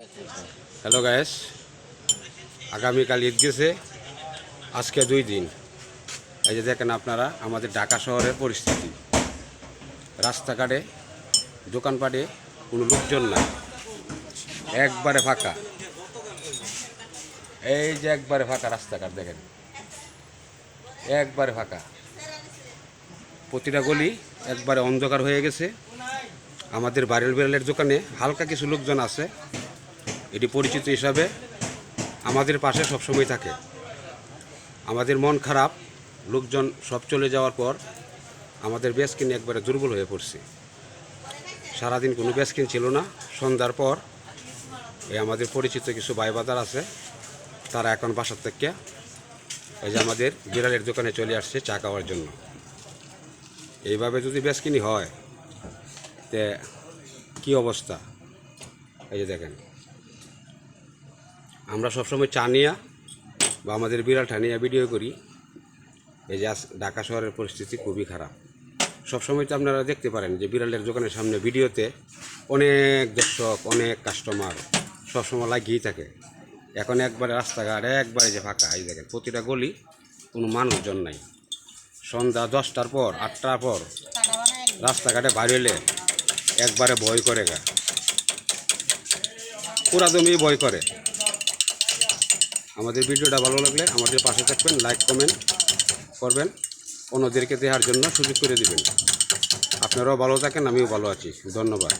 Hello gas আগামীকাল ঈদ গেছে। আজকে দুই দিন। এই যে দেখেন আপনারা, আমাদের ঢাকা শহরের পরিস্থিতি। রাস্তাঘাটে, দোকানপাটে কোনো লোকজন নাই। একবারে ফাঁকা। এই যে একবারে ফাঁকা রাস্তাঘাট, দেখেন। একবারে ফাঁকা। প্রতিটা গলি একবারে অন্ধকার হয়ে গেছে। আমাদের বারেল বেরেলের দোকানে হালকা কিছু লোকজন আছে। এটি পরিচিত হিসাবে আমাদের পাশে সবসময় থাকে। আমাদের মন খারাপ, লোকজন সব চলে যাওয়ার পর আমাদের বেসকিন একবারে দুর্বল হয়ে পড়ছে। সারাদিন কোনো বেসকিন ছিল না। সন্ধ্যার পর এই আমাদের পরিচিত কিছু বাইবাদার আছে, তারা এখন বাসার থেকে এই যে আমাদের বিড়ালের দোকানে চলে আসছে চা খাওয়ার জন্য। এইভাবে যদি বেসকিনি হয়, তে কী অবস্থা? এই যে দেখেন। আমরা সবসময় চা নিয়া বা আমাদের বিড়াল নিয়ে ভিডিও করি। এই যে ঢাকা শহরের পরিস্থিতি খুবই খারাপ। সবসময় তো আপনারা দেখতে পারেন যে বিড়ালের দোকানের সামনে ভিডিওতে অনেক দর্শক, অনেক কাস্টমার সবসময় লাগিয়েই থাকে। এখন একবারে রাস্তাঘাট একবারে যে ফাঁকা, এই দেখেন, প্রতিটা গলি কোনো মানুষজন নাই। সন্ধ্যা দশটার পর, আটটার পর রাস্তাঘাটে এলে একবারে ভয় করে গা। পুরা দমই ভয় করে। আমাদের ভিডিওটা ভালো লাগলে আমাদের পাশে থাকবেন লাইক কমেন্ট করবেন, অন্যদেরকে দেওয়ার জন্য সুযোগ করে দিবেন। আপনারাও ভালো থাকেন, আমিও ভালো আছি। ধন্যবাদ।